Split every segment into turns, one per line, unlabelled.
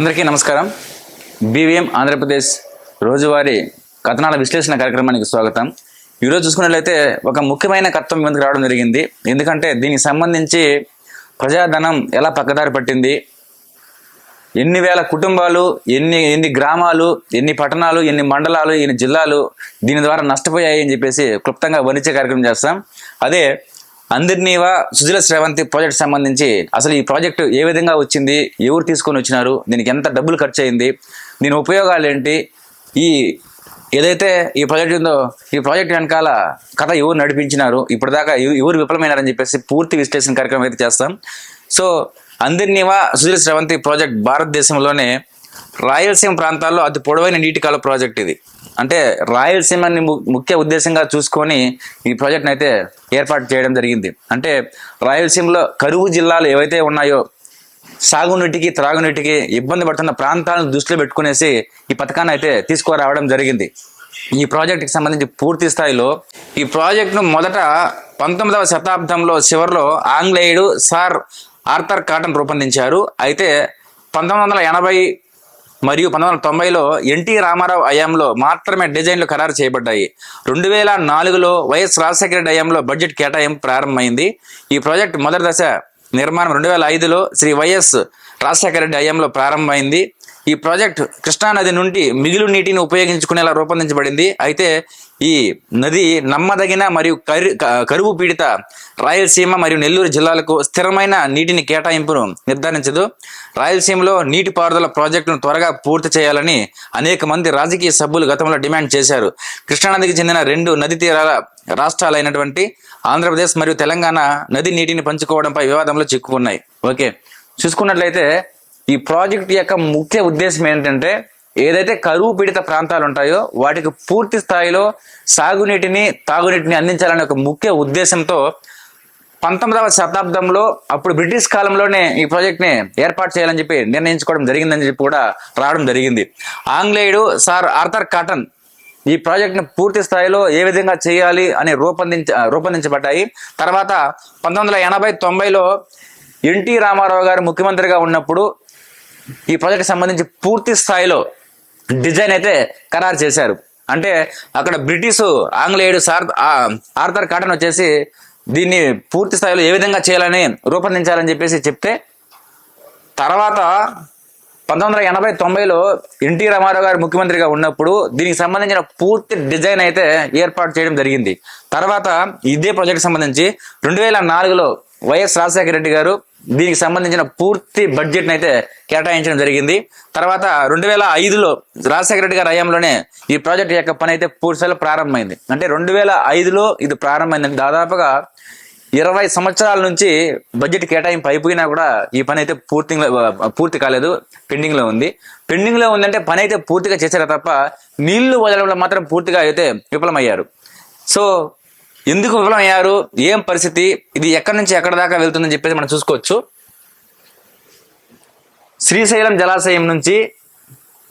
అందరికీ నమస్కారం. బీవీఎం ఆంధ్రప్రదేశ్ రోజువారీ కథనాల విశ్లేషణ కార్యక్రమానికి స్వాగతం. ఈరోజు చూసుకున్నట్లయితే ఒక ముఖ్యమైన కథం ముందుకు రావడం జరిగింది. ఎందుకంటే దీనికి సంబంధించి ప్రజాధనం ఎలా పక్కదారి పట్టింది? ఎన్ని వేల కుటుంబాలు ఎన్ని ఎన్ని గ్రామాలు ఎన్ని పట్టణాలు ఎన్ని మండలాలు ఎన్ని జిల్లాలు దీని ద్వారా నష్టపోయాయి అని చెప్పేసి క్లుప్తంగా వర్ణించే కార్యక్రమం చేస్తాం. అదే అందరినీవా సుజల శ్రవంతి ప్రాజెక్ట్ సంబంధించి అసలు ఈ ప్రాజెక్టు ఏ విధంగా వచ్చింది ఎవరు తీసుకొని వచ్చినారు దీనికి ఎంత డబ్బులు ఖర్చు అయింది దీని ఉపయోగాలు ఏంటి ఈ ఏదైతే ఈ ప్రాజెక్ట్ ఉందో ఈ ప్రాజెక్ట్ వెనకాల కథ ఎవరు నడిపించినారు ఇప్పటిదాకా ఎవరు విఫలమైనారని చెప్పేసి పూర్తి విశ్లేషణ కార్యక్రమం అయితే చేస్తాం. సో అందరినీవా సుజల శ్రవంతి ప్రాజెక్ట్ భారతదేశంలోనే రాయలసీమ ప్రాంతాల్లో అతి పొడవైన నీటి కాల ప్రాజెక్ట్ ఇది. అంటే రాయలసీమని ము- ముఖ్య ఉద్దేశంగా చూసుకొని ఈ ప్రాజెక్ట్ని అయితే ఏర్పాటు చేయడం జరిగింది. అంటే రాయలసీమలో కరువు జిల్లాలు ఏవైతే ఉన్నాయో సాగునీటికి త్రాగునీటికి ఇబ్బంది పడుతున్న ప్రాంతాలను దృష్టిలో పెట్టుకునేసి ఈ పథకాన్ని అయితే తీసుకురావడం జరిగింది. ఈ ప్రాజెక్టుకి సంబంధించి పూర్తి స్థాయిలో ఈ ప్రాజెక్టును మొదట పంతొమ్మిదవ శతాబ్దంలో చివరిలో ఆంగ్లేయుడు సార్ ఆర్థర్ కాటన్ రూపొందించారు. అయితే పంతొమ్మిది వందల ఎనభై మరియు పంతొమ్మిది వందల తొంభైలో ఎన్టీ రామారావు హయాంలో మాత్రమే డిజైన్లు ఖరారు చేయబడ్డాయి. రెండు వేల నాలుగులో వైఎస్ రాజశేఖర రెడ్డి హయాంలో బడ్జెట్ కేటాయింపు ప్రారంభమైంది. ఈ ప్రాజెక్ట్ మొదటి దశ నిర్మాణం రెండు వేల ఐదులో శ్రీ వైఎస్ రాజశేఖర రెడ్డి హయాంలో ప్రారంభమైంది. ఈ ప్రాజెక్ట్ కృష్ణానది నుండి మిగిలి నీటిని ఉపయోగించుకునేలా రూపొందించబడింది. అయితే ఈ నది నమ్మదగిన మరియు కరు క- కరువు పీడిత రాయలసీమ మరియు నెల్లూరు జిల్లాలకు స్థిరమైన నీటిని కేటాయింపును నిర్ధారించదు. రాయలసీమలో నీటిపారుదల ప్రాజెక్టును త్వరగా పూర్తి చేయాలని అనేక మంది రాజకీయ సభ్యులు గతంలో డిమాండ్ చేశారు. కృష్ణానదికి చెందిన రెండు నది తీరాల రాష్ట్రాలైనటువంటి ఆంధ్రప్రదేశ్ మరియు తెలంగాణ నది నీటిని పంచుకోవడంపై వివాదంలో చిక్కుకున్నాయి. ఓకే. చూసుకున్నట్లయితే ఈ ప్రాజెక్ట్ యొక్క ముఖ్య ఉద్దేశం ఏంటంటే ఏదైతే కరువు పీడిత ప్రాంతాలు ఉంటాయో వాటికి పూర్తి స్థాయిలో సాగునీటిని తాగునీటిని అందించాలనే ఒక ముఖ్య ఉద్దేశంతో పంతొమ్మిదవ శతాబ్దంలో అప్పుడు బ్రిటిష్ కాలంలోనే ఈ ప్రాజెక్ట్ని ఏర్పాటు చేయాలని చెప్పి నిర్ణయించుకోవడం జరిగిందని చెప్పి కూడా రావడం జరిగింది. ఆంగ్లేయుడు సార్ ఆర్థర్ కాటన్ ఈ ప్రాజెక్ట్ని పూర్తి స్థాయిలో ఏ విధంగా చేయాలి అని రూపొందించ రూపొందించబడ్డాయి. తర్వాత పంతొమ్మిది వందల ఎనభై తొంభైలో ఎన్టీ రామారావు గారు ముఖ్యమంత్రిగా ఉన్నప్పుడు ఈ ప్రాజెక్ట్ సంబంధించి పూర్తి స్థాయిలో డిజైన్ అయితే ఖరారు చేశారు. అంటే అక్కడ బ్రిటిష్ ఆంగ్లేయుడు సార్ ఆర్థర్ కాటన్ వచ్చేసి దీన్ని పూర్తి స్థాయిలో ఏ విధంగా చేయాలని రూపొందించాలని చెప్పేసి చెప్తే తర్వాత పంతొమ్మిది వందల ఎనభై తొంభైలో ఎన్టీ రామారావు గారు ముఖ్యమంత్రిగా ఉన్నప్పుడు దీనికి సంబంధించిన పూర్తి డిజైన్ అయితే ఏర్పాటు చేయడం జరిగింది. తర్వాత ఇదే ప్రాజెక్ట్ సంబంధించి రెండు వేల నాలుగులో వైఎస్ రాజశేఖర రెడ్డి గారు దీనికి సంబంధించిన పూర్తి బడ్జెట్ అయితే కేటాయించడం జరిగింది. తర్వాత రెండు వేల ఐదులో రాజశేఖర రెడ్డి గారి హయాంలోనే ఈ ప్రాజెక్ట్ యొక్క పని అయితే పూర్తిస్థాయిలో ప్రారంభమైంది. అంటే రెండు వేల ఐదులో ఇది ప్రారంభమైంది. దాదాపుగా ఇరవై సంవత్సరాల నుంచి బడ్జెట్ కేటాయింపు అయిపోయినా కూడా ఈ పని అయితే పూర్తి పూర్తి కాలేదు. పెండింగ్లో ఉంది. పెండింగ్లో ఉందంటే పని అయితే పూర్తిగా చేశారు తప్ప నీళ్ళు వదలడంలో మాత్రం పూర్తిగా అయితే విఫలమయ్యారు. సో ఎందుకు విఫలమయ్యారు ఏం పరిస్థితి? ఇది ఎక్కడి నుంచి ఎక్కడి దాకా వెళ్తుందని చెప్పేసి మనం చూసుకోవచ్చు. శ్రీశైలం జలాశయం నుంచి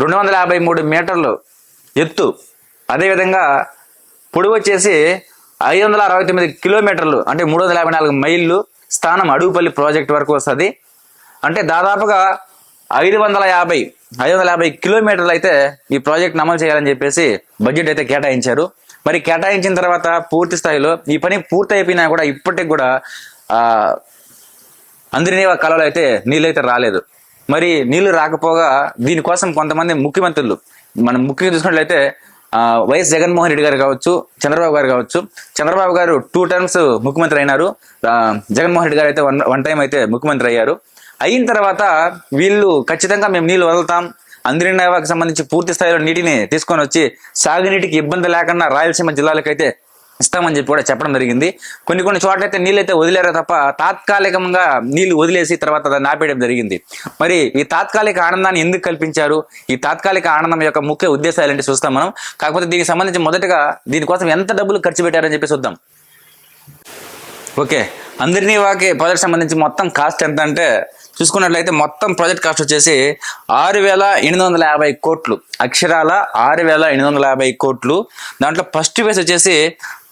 రెండు వందల యాభై మూడు మీటర్లు ఎత్తు. అదేవిధంగా పొడవు వచ్చేసి ఐదు వందల అరవై తొమ్మిది కిలోమీటర్లు అంటే మూడు వందల యాభై నాలుగు మైళ్ళు స్థానం అడుగుపల్లి ప్రాజెక్ట్ వరకు వస్తుంది. అంటే దాదాపుగా ఐదు వందల యాభై ఐదు వందల యాభై కిలోమీటర్లు అయితే ఈ ప్రాజెక్ట్ అమలు చేయాలని చెప్పేసి బడ్జెట్ అయితే కేటాయించారు. మరి కేటాయించిన తర్వాత పూర్తి స్థాయిలో ఈ పని పూర్తి అయిపోయినా కూడా ఇప్పటికి కూడా ఆ, అందరినీ కాలంలో అయితే నీళ్ళైతే రాలేదు. మరి నీళ్ళు రాకపోగా దీనికోసం కొంతమంది ముఖ్యమంత్రులు మనం ముఖ్యంగా చూసుకున్నట్లయితే వైఎస్ జగన్మోహన్ రెడ్డి గారు కావచ్చు చంద్రబాబు గారు కావచ్చు చంద్రబాబు గారు టూ టర్మ్స్ ముఖ్యమంత్రి అయినారు. జగన్మోహన్ రెడ్డి గారు అయితే వన్ వన్ టైం అయితే ముఖ్యమంత్రి అయ్యారు. అయిన తర్వాత వీళ్ళు ఖచ్చితంగా మేము నీళ్ళు వదులుతాం. అందరినీవాకి సంబంధించి పూర్తి స్థాయిలో నీటిని తీసుకొని వచ్చి సాగునీటికి ఇబ్బంది లేకుండా రాయలసీమ జిల్లాలకైతే ఇస్తామని చెప్పి కూడా చెప్పడం జరిగింది. కొన్ని కొన్ని చోట్లయితే నీళ్ళు అయితే వదిలేరు తప్ప తాత్కాలికంగా నీళ్ళు వదిలేసి తర్వాత దాన్ని ఆపేయడం జరిగింది. మరి ఈ తాత్కాలిక ఆనందాన్ని ఎందుకు కల్పించారు? ఈ తాత్కాలిక ఆనందం యొక్క ముఖ్య ఉద్దేశాలు ఏంటి చూస్తాం మనం. కాకపోతే దీనికి సంబంధించి మొదటగా దీనికోసం ఎంత డబ్బులు ఖర్చు పెట్టారని చెప్పి చూద్దాం. ఓకే. అందరినీ వాకి ప్రాజెక్ట్ సంబంధించి మొత్తం కాస్ట్ ఎంత అంటే చూసుకున్నట్లయితే మొత్తం ప్రాజెక్ట్ కాస్ట్ వచ్చేసి ఆరు వేల ఎనిమిది వందల యాభై కోట్లు. అక్షరాల ఆరు వేల ఎనిమిది వందల యాభై కోట్లు. దాంట్లో ఫస్ట్ ఫేజ్ వచ్చేసి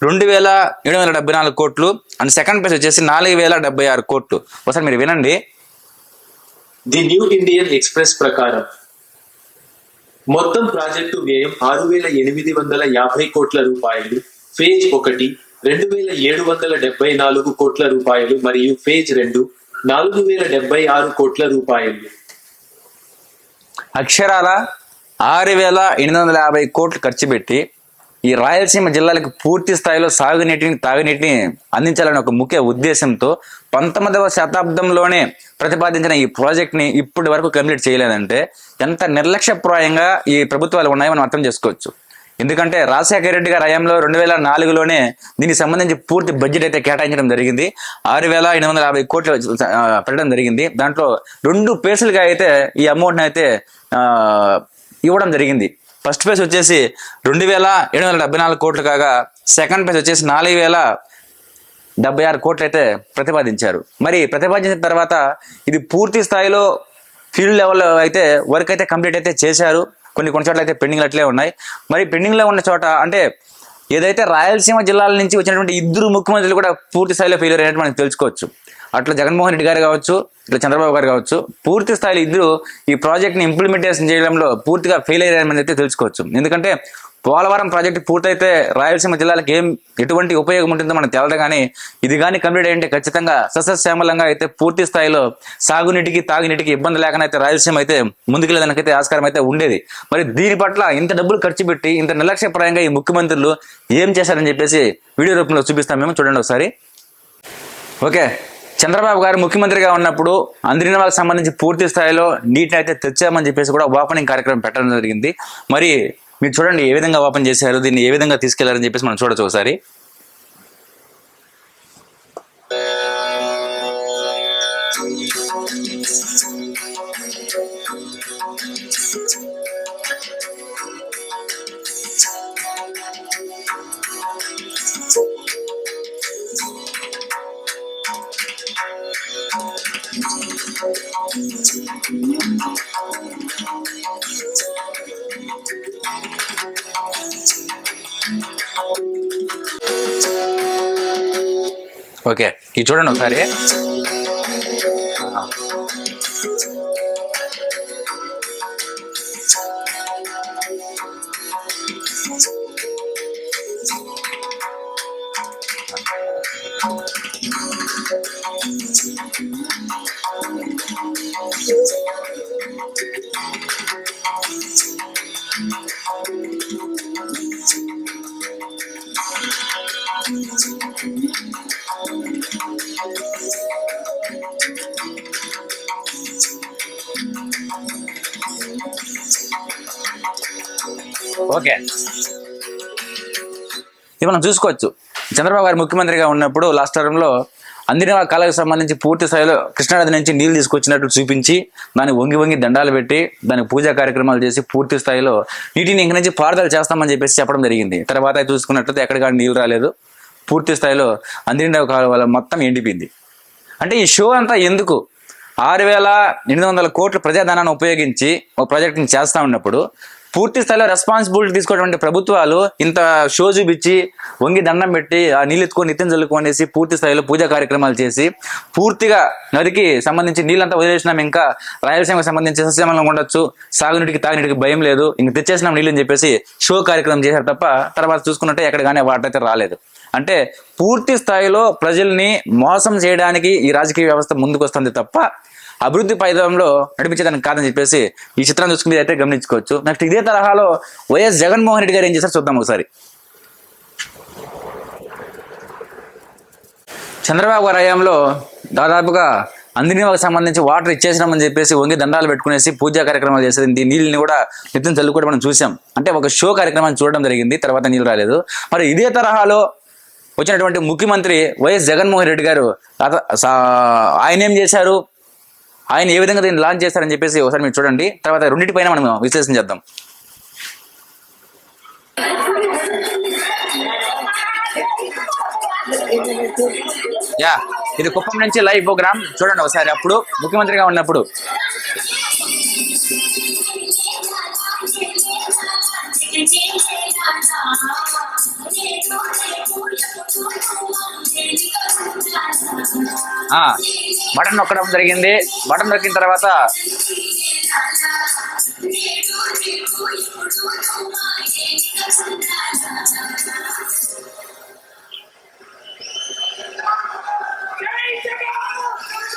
రెండు వేల ఏడు వందల డెబ్బై నాలుగు కోట్లు. అండ్ సెకండ్ ఫేజ్ వచ్చేసి నాలుగు వేల డెబ్బై ఆరు కోట్లు. ఒకసారి మీరు వినండి.
ది న్యూ ఇండియన్ ఎక్స్ప్రెస్ ప్రకారం మొత్తం ప్రాజెక్టు వ్యయం ఆరు వేల ఎనిమిది వందల యాభై కోట్ల రూపాయలు. ఫేజ్ ఒకటి రెండు వేల ఏడు వందల డెబ్బై నాలుగు కోట్ల రూపాయలు. మరియు ఫేజ్ రెండు నాలుగు వేల డెబ్బై ఆరు కోట్ల రూపాయలు.
అక్షరాల? ఆరు వేల ఎనిమిది వందల యాభై కోట్లు ఖర్చు పెట్టి ఈ రాయలసీమ జిల్లాలకు పూర్తి స్థాయిలో సాగునీటిని తాగునీటిని అందించాలనే ఒక ముఖ్య ఉద్దేశంతో పంతొమ్మిదవ శతాబ్దంలోనే ప్రతిపాదించిన ఈ ప్రాజెక్ట్ని ఇప్పటి వరకు కంప్లీట్ చేయలేదంటే ఎంత నిర్లక్ష్యప్రాయంగా ఈ ప్రభుత్వాలు ఉన్నాయో మనం అర్థం చేసుకోవచ్చు. ఎందుకంటే రాజశేఖర రెడ్డి గారి హయాంలో రెండు వేల నాలుగులోనే దీనికి సంబంధించి పూర్తి బడ్జెట్ అయితే కేటాయించడం జరిగింది. ఆరు వేల ఎనిమిది వందల యాభై కోట్లు పెట్టడం జరిగింది. దాంట్లో రెండు పేసులుగా అయితే ఈ అమౌంట్ని అయితే ఇవ్వడం జరిగింది. ఫస్ట్ పేస్ వచ్చేసి రెండు వేల ఏడు వందల డెబ్బై నాలుగు కోట్లు కాగా సెకండ్ పేస్ వచ్చేసి నాలుగు వేల డెబ్బై ఆరు కోట్లు అయితే ప్రతిపాదించారు. మరి ప్రతిపాదించిన తర్వాత ఇది పూర్తి స్థాయిలో ఫీల్డ్ లెవెల్లో అయితే వర్క్ అయితే కంప్లీట్ అయితే చేశారు. కొన్ని కొన్ని చోట్ల అయితే పెండింగ్ అట్లే ఉన్నాయి. మరి పెండింగ్లో ఉన్న చోట అంటే ఏదైతే రాయలసీమ జిల్లాల నుంచి వచ్చినటువంటి ఇద్దరు ముఖ్యమంత్రులు కూడా పూర్తి స్థాయిలో ఫెయిల్ అయినట్టు మనం తెలుసుకోవచ్చు. అట్లా జగన్మోహన్ రెడ్డి గారు కావచ్చు ఇట్లా చంద్రబాబు గారు కావచ్చు పూర్తి స్థాయిలో ఇద్దరు ఈ ప్రాజెక్ట్ని ఇంప్లిమెంటేషన్ చేయడంలో పూర్తిగా ఫెయిల్ అయ్యారని అయితే తెలుసుకోవచ్చు. ఎందుకంటే పోలవరం ప్రాజెక్టు పూర్తయితే రాయలసీమ జిల్లాలకు ఏం ఎటువంటి ఉపయోగం ఉంటుందో మనకు తెలదు కానీ ఇది కానీ కంప్లీట్ అయ్యింటే ఖచ్చితంగా సస్యశ్యామలంగా అయితే పూర్తి స్థాయిలో సాగునీటికి తాగునీటికి ఇబ్బంది లేకుండా అయితే రాయలసీమ అయితే ముందుకు ముందుకెళ్ళడానికైతే ఆస్కారం అయితే ఉండేది. మరి దీని పట్ల ఇంత డబ్బులు ఖర్చు పెట్టి ఇంత నిర్లక్ష్యప్రాయంగా ఈ ముఖ్యమంత్రులు ఏం చేశారని చెప్పేసి వీడియో రూపంలో చూపిస్తాం మేము. చూడండి ఒకసారి. ఓకే. చంద్రబాబు గారు ముఖ్యమంత్రిగా ఉన్నప్పుడు అందిరిన వాళ్ళకి సంబంధించి పూర్తి స్థాయిలో నీటిని అయితే తెచ్చామని చెప్పేసి కూడా ఓపెనింగ్ కార్యక్రమం పెట్టడం జరిగింది. మరి మీరు చూడండి ఏ విధంగా ఓపెన్ చేశారు దీన్ని ఏ విధంగా తీసుకెళ్ళారని చెప్పేసి మనం చూడొచ్చు ఒకసారి. ఓకే ఇది చూడండి ఒకసారి. ఓకే. ఇది మనం చూసుకోవచ్చు. చంద్రబాబు గారు ముఖ్యమంత్రిగా ఉన్నప్పుడు లాస్ట్ టర్మ్లో అందిన కాలకు సంబంధించి పూర్తి స్థాయిలో కృష్ణానది నుంచి నీళ్ళు తీసుకొచ్చినట్టు చూపించి దాన్ని వంగి వంగి దండాలు పెట్టి దానికి పూజా కార్యక్రమాలు చేసి పూర్తి స్థాయిలో నీటిని ఇంక నుంచి పారుదల చేస్తామని చెప్పేసి చెప్పడం జరిగింది. తర్వాత చూసుకున్నట్లయితే ఎక్కడ కానీ నీళ్ళు రాలేదు. పూర్తి స్థాయిలో అందిన కాలువల మొత్తం ఎండిపోయింది. అంటే ఈ షో అంతా ఎందుకు? ఆరు వేల ఎనిమిది వందల కోట్ల ప్రజాధనాన్ని ఉపయోగించి ఒక ప్రాజెక్ట్ని చేస్తా ఉన్నప్పుడు పూర్తి స్థాయిలో రెస్పాన్సిబిలిటీ తీసుకోవటువంటి ప్రభుత్వాలు ఇంత షో చూపించి వంగి దండం పెట్టి ఆ నీళ్ళు ఎత్తుకొని నిత్యం చల్లుకోనేసి పూర్తి స్థాయిలో పూజా కార్యక్రమాలు చేసి పూర్తిగా నదికి సంబంధించి నీళ్ళంతా వదిలేసినాం ఇంకా రాయలసీమకు సంబంధించి సస్యమలం ఉండొచ్చు సాగునీటికి తాగునీటికి భయం లేదు ఇంక తెచ్చేసినాం నీళ్ళు అని చెప్పేసి షో కార్యక్రమం చేశారు తప్ప తర్వాత చూసుకున్నట్టే ఎక్కడ కానీ రాలేదు. అంటే పూర్తి స్థాయిలో ప్రజల్ని మోసం చేయడానికి ఈ రాజకీయ వ్యవస్థ ముందుకు వస్తుంది తప్ప అభివృద్ధి పైదంలో నడిపించేదానికి కాదని చెప్పేసి ఈ చిత్రం చూసుకుని అయితే గమనించుకోవచ్చు. నెక్స్ట్ ఇదే తరహాలో వైఎస్ జగన్మోహన్ రెడ్డి గారు ఏం చేశారు చూద్దాం ఒకసారి. చంద్రబాబు గారి హయాంలో దాదాపుగా అందరినీ సంబంధించి వాటర్ ఇచ్చేసినామని చెప్పేసి వంగి దండాలు పెట్టుకునేసి పూజా కార్యక్రమాలు చేసేది. నీళ్ళని కూడా నిత్యం చల్లుకోవడం మనం చూసాం అంటే ఒక షో కార్యక్రమాన్ని చూడడం జరిగింది తర్వాత నీళ్ళు రాలేదు. మరి ఇదే తరహాలో వచ్చినటువంటి ముఖ్యమంత్రి వైఎస్ జగన్మోహన్ రెడ్డి గారు ఆయన ఏం చేశారు? ఆయన ఏ విధంగా దీన్ని లాంచ్ చేశారని చెప్పేసి ఒకసారి మీరు చూడండి. తర్వాత రెండింటిపైన మనం విశ్లేషణ చేద్దాం. యా ఇది కుప్పం నుంచి లైవ్ ప్రోగ్రామ్. చూడండి ఒకసారి అప్పుడు ముఖ్యమంత్రిగా ఉన్నప్పుడు. ఆ, బటన్ నొక్కడం జరిగింది. బటన్ నొక్కిన తర్వాత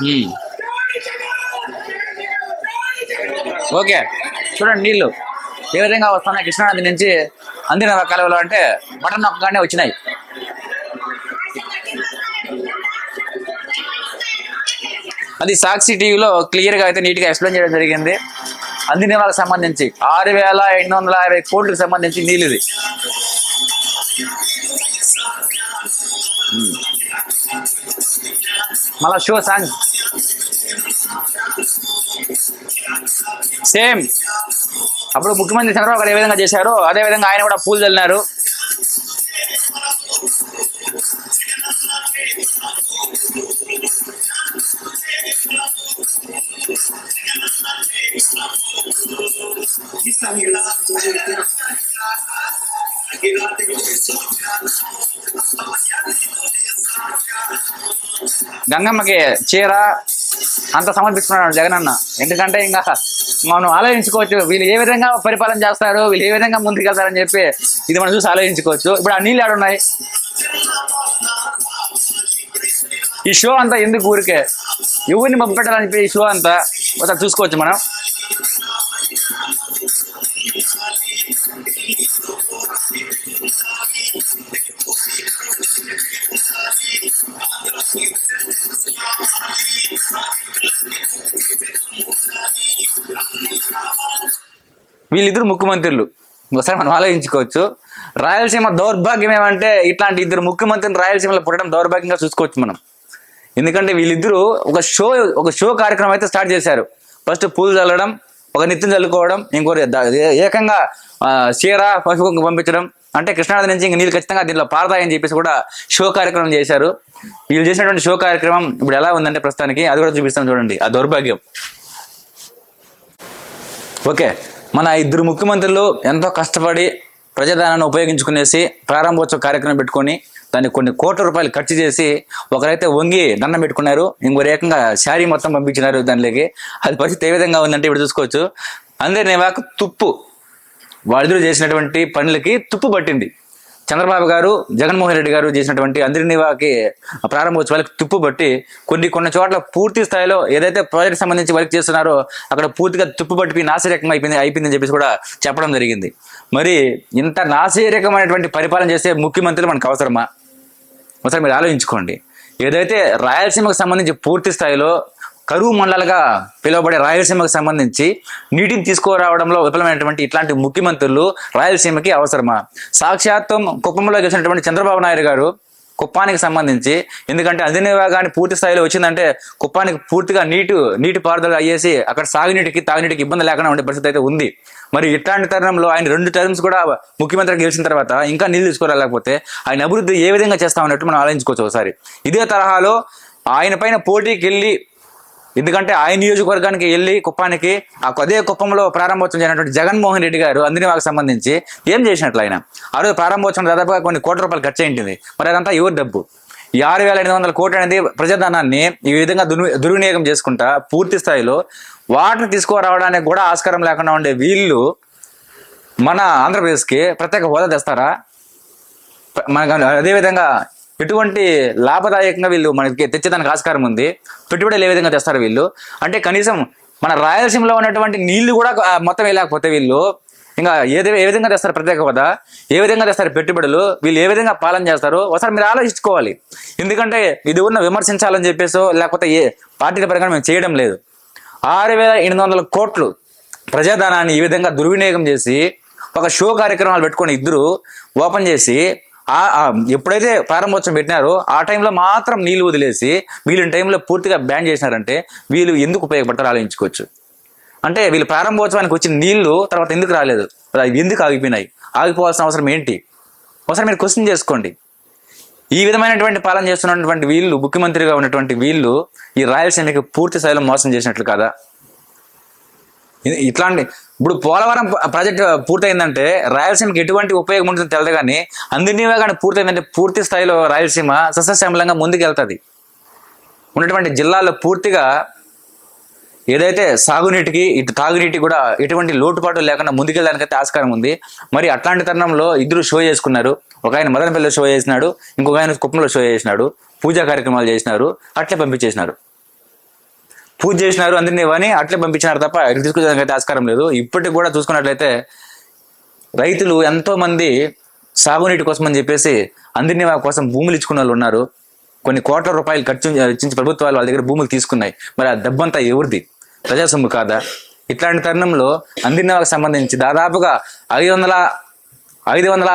ఉమ్. ఓకే. చూడండి నీళ్ళు ఏ విధంగా వస్తున్నాయి? కృష్ణానది నుంచి అందిన కాలువలో అంటే బటన్ నొక్కగానే వచ్చినాయి. అది సాక్షి టీవీలో క్లియర్గా అయితే నీట్గా ఎక్స్ప్లెయిన్ చేయడం జరిగింది. అందిన వాళ్ళకి సంబంధించి ఆరు వేల ఎనిమిది వందల యాభై కోట్లకు సంబంధించి నీళ్ళు ఇది. మళ్ళా షో సాంగ్ సేమ్ అప్పుడు ముఖ్యమంత్రి చంద్రబాబు గారు ఏ విధంగా చేశారో అదే విధంగా ఆయన కూడా పూలు చల్లినారు. గంగమ్మకి చీర అంత సమర్పిస్తున్నాడు జగన్ అన్న ఎందుకంటే ఇంకా మనం ఆలోచించుకోవచ్చు వీళ్ళు ఏ విధంగా పరిపాలన చేస్తారు వీళ్ళు ఏ విధంగా ముందుకెళ్తారని చెప్పి ఇది మనం చూసి ఆలోచించుకోవచ్చు. ఇప్పుడు ఆ నీళ్ళు ఆడున్నాయి ఈ షో అంతా ఎందుకు ఊరికే? ఎవరిని పంపెట్టాలని చెప్పి ఈ షో అంతా? ఒకసారి చూసుకోవచ్చు మనం. వీళ్ళిద్దరు ముఖ్యమంత్రులు. ఒకసారి మనం ఆలోచించుకోవచ్చు. రాయలసీమ దౌర్భాగ్యం ఏమంటే ఇట్లాంటి ఇద్దరు ముఖ్యమంత్రిని రాయలసీమలో పుట్టడం దౌర్భాగ్యంగా చూసుకోవచ్చు మనం. ఎందుకంటే వీళ్ళిద్దరూ ఒక షో ఒక షో కార్యక్రమం అయితే స్టార్ట్ చేశారు. ఫస్ట్ పూలు చల్లడం ఒక నిత్యం చల్లుకోవడం ఇంకోటి ఏకంగా చీర పసుపు పంపించడం అంటే కృష్ణానది నుంచి ఇంక నీళ్ళు ఖచ్చితంగా దీంట్లో పారతాయని చెప్పేసి కూడా షో కార్యక్రమం చేశారు. వీళ్ళు చేసినటువంటి షో కార్యక్రమం ఇప్పుడు ఎలా ఉందంటే ప్రస్తుతానికి అది కూడా చూపిస్తాం చూడండి. ఆ దౌర్భాగ్యం. ఓకే. మన ఇద్దరు ముఖ్యమంత్రులు ఎంతో కష్టపడి ప్రజాధనాన్ని ఉపయోగించుకునేసి ప్రారంభోత్సవ కార్యక్రమం పెట్టుకొని దాన్ని కొన్ని కోట్ల రూపాయలు ఖర్చు చేసి ఒకరైతే వంగి దండం పెట్టుకున్నారు. ఇంకో ఏకంగా శారీ మొత్తం పంపించినారు దానిలోకి అది పరిస్థితి ఏ విధంగా ఉందంటే ఇప్పుడు చూసుకోవచ్చు. అందరి వాక తుప్పు. వాళ్ళిద్దరూ చేసినటువంటి పనులకి తుప్పు పట్టింది. చంద్రబాబు గారు జగన్మోహన్ రెడ్డి గారు చేసినటువంటి అందరినివాకి ప్రారంభోత్సవాలకు తుప్పు పట్టి కొన్ని కొన్ని చోట్ల పూర్తి స్థాయిలో ఏదైతే ప్రాజెక్ట్ సంబంధించి వర్క్ చేస్తున్నారో అక్కడ పూర్తిగా తుప్పు పట్టిపోయి నాసిరకం అయిపోయింది అయిపోయిందని చెప్పేసి కూడా చెప్పడం జరిగింది. మరి ఇంత నాశీరకమైనటువంటి పరిపాలన చేసే ముఖ్యమంత్రులు మనకు అవసరమా? ఒకసారి మీరు ఆలోచించుకోండి. ఏదైతే రాయలసీమకు సంబంధించి పూర్తి స్థాయిలో కరువు మండలాలుగా పిలువబడే రాయలసీమకు సంబంధించి నీటిని తీసుకురావడంలో విఫలమైనటువంటి ఇట్లాంటి ముఖ్యమంత్రులు రాయలసీమకి అవసరమా? సాక్షాత్వం కుప్పంలో చేసినటువంటి చంద్రబాబు నాయుడు గారు కుప్పానికి సంబంధించి ఎందుకంటే అధినివా కానీ పూర్తి స్థాయిలో వచ్చిందంటే కుప్పానికి పూర్తిగా నీటి నీటి పారుదల అయ్యేసి అక్కడ సాగునీటికి తాగునీటికి ఇబ్బంది లేకుండా ఉండే పరిస్థితి అయితే ఉంది. మరి ఇట్లాంటి తరుణంలో ఆయన రెండు టర్మ్స్ కూడా ముఖ్యమంత్రి గెలిచిన తర్వాత ఇంకా నీళ్ళు తీసుకురాలేకపోతే ఆయన అభివృద్ధి ఏ విధంగా చేస్తామన్నట్టు మనం ఆలోచించుకోవచ్చు ఒకసారి. ఇదే తరహాలో ఆయన పైన పోటీకి వెళ్ళి ఎందుకంటే ఆయన నియోజకవర్గానికి వెళ్ళి కుప్పానికి ఆ కొదే కుప్పంలో ప్రారంభోత్సవం చేయనటువంటి జగన్మోహన్ రెడ్డి గారు అందిన వాళ్ళకి సంబంధించి ఏం చేసినట్లు ఆయన? ఆ రోజు ప్రారంభోత్సవం దాదాపుగా కొన్ని కోట్ల రూపాయలు ఖర్చు అయింటుంది మరి అదంతా ఎవరి డబ్బు? ఈ ఆరు వేల ఎనిమిది వందల కోట్లు అనేది ప్రజాధనాన్ని ఈ విధంగా దుర్వి దుర్వినియోగం చేసుకుంటా పూర్తి స్థాయిలో వాటిని తీసుకురావడానికి కూడా ఆస్కారం లేకుండా ఉండే వీళ్ళు మన ఆంధ్రప్రదేశ్కి ప్రత్యేక హోదా తెస్తారా? మన అదేవిధంగా ఎటువంటి లాభదాయకంగా వీళ్ళు మనకి తెచ్చేదానికి ఆస్కారం ఉంది. పెట్టుబడులు ఏ విధంగా తెస్తారు వీళ్ళు? అంటే కనీసం మన రాయలసీమలో ఉన్నటువంటి నీళ్ళు కూడా మొత్తం వేయలేకపోతే వీళ్ళు ఇంకా ఏది ఏ విధంగా తెస్తారు ప్రత్యేక హోదా? ఏ విధంగా తెస్తారు పెట్టుబడులు? వీళ్ళు ఏ విధంగా పాలన చేస్తారు? ఒకసారి మీరు ఆలోచించుకోవాలి. ఎందుకంటే ఇది ఉన్న విమర్శించాలని చెప్పేసో లేకపోతే ఏ పార్టీల పరంగా మేము చేయడం లేదు. ఆరు వేల ఎనిమిది వందల కోట్లు ప్రజాధనాన్ని ఈ విధంగా దుర్వినియోగం చేసి ఒక షో కార్యక్రమాలు పెట్టుకొని ఇద్దరు ఓపెన్ చేసి ఎప్పుడైతే ప్రారంభోత్సవం పెట్టినారో ఆ టైంలో మాత్రం నీళ్ళు వదిలేసి వీళ్ళని టైంలో పూర్తిగా బ్యాన్ చేసినారంటే వీళ్ళు ఎందుకు ఉపయోగపడతారు ఆలోచించుకోవచ్చు. అంటే వీళ్ళు ప్రారంభోత్సవానికి వచ్చిన నీళ్ళు తర్వాత ఎందుకు రాలేదు? అవి ఎందుకు ఆగిపోయినాయి? ఆగిపోవాల్సిన అవసరం ఏంటి? ఒకసారి మీరు క్వశ్చన్ చేసుకోండి. ఈ విధమైనటువంటి పాలన చేస్తున్నటువంటి వీళ్ళు ముఖ్యమంత్రిగా ఉన్నటువంటి వీళ్ళు ఈ రాయలసీమకి పూర్తి స్థాయిలో మోసం చేసినట్లు కదా? ఇట్లాంటి ఇప్పుడు పోలవరం ప్రాజెక్ట్ పూర్తయిందంటే రాయలసీమకి ఎటువంటి ఉపయోగం ఉంటుందో తెలియదు కానీ అందరినీ కానీ పూర్తయిందంటే పూర్తి స్థాయిలో రాయలసీమ సస్యశ్యామలంగా ముందుకెళ్తుంది. ఉన్నటువంటి జిల్లాలో పూర్తిగా ఏదైతే సాగునీటికి ఇటు తాగునీటి కూడా ఎటువంటి లోటుపాటు లేకుండా ముందుకెళ్ళడానికైతే ఆస్కారం ఉంది. మరి అట్లాంటి తరుణంలో ఇద్దరు షో చేసుకున్నారు. ఒక ఆయన మదనపల్లిలో షో చేసినాడు ఇంకొక ఆయన కుప్పంలో షో చేసినాడు పూజా కార్యక్రమాలు చేసినారు అట్లే పంపించేసినారు. పూజ చేసినారు అందరినీ ఇవ్వని అట్లే పంపించినారు తప్ప ఇటు తీసుకునేదానికి ఆస్కారం లేదు. ఇప్పటికి కూడా చూసుకున్నట్లయితే రైతులు ఎంతో మంది సాగునీటి కోసం అని చెప్పేసి అందరినీ వాళ్ళ కోసం భూములు ఇచ్చుకున్న వాళ్ళు ఉన్నారు. కొన్ని కోట్ల రూపాయలు ఖర్చు ఇచ్చిన ప్రభుత్వాలు వాళ్ళ దగ్గర భూములు తీసుకున్నాయి. మరి ఆ దెబ్బంతా ఎవరిది? ప్రజా సొమ్ము కాదా? ఇట్లాంటి తరుణంలో అందిన వాళ్ళకి సంబంధించి దాదాపుగా ఐదు వందల ఐదు వందల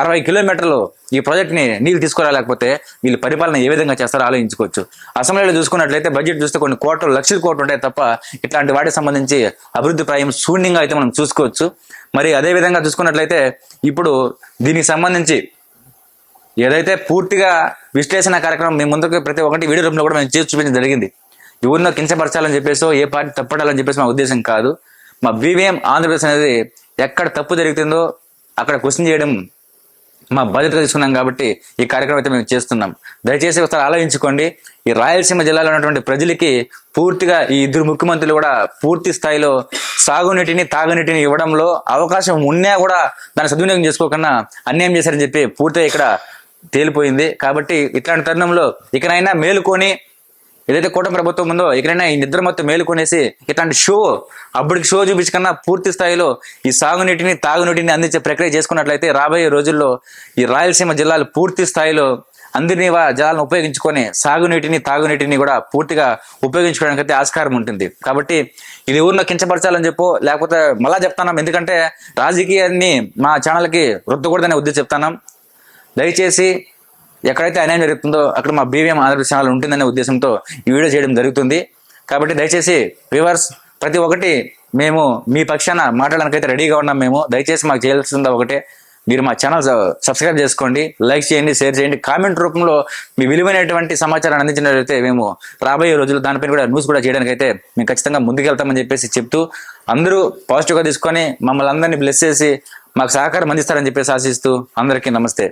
అరవై కిలోమీటర్లు ఈ ప్రాజెక్ట్ని నీరు నీళ్ళు తీసుకురాలేకపోతే వీళ్ళు పరిపాలన ఏ విధంగా చేస్తారో ఆలోచించుకోవచ్చు. అసెంబ్లీలో చూసుకున్నట్లయితే బడ్జెట్ చూస్తే కొన్ని కోట్లు లక్షల కోట్లు ఉంటాయి తప్ప ఇట్లాంటి వాటికి సంబంధించి అభివృద్ధి ప్రాయం శూన్యంగా అయితే మనం చూసుకోవచ్చు. మరి అదే విధంగా చూసుకున్నట్లయితే ఇప్పుడు దీనికి సంబంధించి ఏదైతే పూర్తిగా విశ్లేషణ కార్యక్రమం మీ ముందుకు ప్రతి ఒక్కటి వీడియో రూమ్లో కూడా మేము చేసి చూపించడం జరిగింది. ఎవరినో కించపరచాలని చెప్పేసో ఏ పార్టీ తప్పడాలని చెప్పేసి మా ఉద్దేశం కాదు. మా బీవీఎం ఆంధ్రప్రదేశ్ అనేది ఎక్కడ తప్పు జరుగుతుందో అక్కడ క్వశ్చన్ చేయడం మా బాధ్యత తీసుకున్నాం కాబట్టి ఈ కార్యక్రమం అయితే మేము చేస్తున్నాం. దయచేసి ఒకసారి ఆలోచించుకోండి. ఈ రాయలసీమ జిల్లాలో ఉన్నటువంటి ప్రజలకి పూర్తిగా ఈ ఇద్దరు ముఖ్యమంత్రులు కూడా పూర్తి స్థాయిలో సాగునీటిని తాగునీటిని ఇవ్వడంలో అవకాశం ఉన్నా కూడా దాన్ని సద్వినియోగం చేసుకోకుండా అన్యాయం చేశారని చెప్పి పూర్తిగా ఇక్కడ తేలిపోయింది. కాబట్టి ఇట్లాంటి తరుణంలో ఇకనైనా మేలుకొని ఏదైతే కూటమి ప్రభుత్వం ఉందో ఎక్కడైనా ఈ నిద్ర మొత్తం మేలుకొనేసి ఇట్లాంటి షో అప్పటికి షో చూపించకన్నా పూర్తి స్థాయిలో ఈ సాగునీటిని తాగునీటిని అందించే ప్రక్రియ చేసుకున్నట్లయితే రాబోయే రోజుల్లో ఈ రాయలసీమ జిల్లాలు పూర్తి స్థాయిలో అందరినీ వా- జలాలను ఉపయోగించుకొని సాగునీటిని తాగునీటిని కూడా పూర్తిగా ఉపయోగించుకోవడానికి అయితే ఆస్కారం ఉంటుంది. కాబట్టి ఇది ఊరిలో కించపరచాలని చెప్పు లేకపోతే మళ్ళా చెప్తాను ఎందుకంటే రాజకీయాన్ని మా ఛానల్కి రుద్దకూడదనే ఉద్దేశం చెప్తాను దయచేసి ఎక్కడైతే అన్యాయం జరుగుతుందో అక్కడ మా బీవీఎం ఆంధ్రప్రదేశ్ ఛానల్ ఉంటుందనే ఉద్దేశంతో ఈ వీడియో చేయడం జరుగుతుంది. కాబట్టి దయచేసి వ్యూవర్స్ ప్రతి ఒక్కటి మేము మీ పక్షాన మాట్లాడడానికైతే రెడీగా ఉన్నాం మేము. దయచేసి మాకు చేయాల్సిందా ఒకటే. మీరు మా ఛానల్ సబ్స్క్రైబ్ చేసుకోండి లైక్ చేయండి షేర్ చేయండి. కామెంట్ రూపంలో మీ విలువైనటువంటి సమాచారాన్ని అందించినట్లయితే మేము రాబోయే రోజుల్లో దానిపైన కూడా న్యూస్ కూడా చేయడానికి అయితే మేము ఖచ్చితంగా ముందుకెళ్తామని చెప్పేసి చెప్తూ అందరూ పాజిటివ్గా తీసుకొని మమ్మల్ని అందరినీ బ్లెస్ చేసి మాకు సహకారం అందిస్తారని చెప్పేసి ఆశిస్తూ అందరికీ నమస్తే.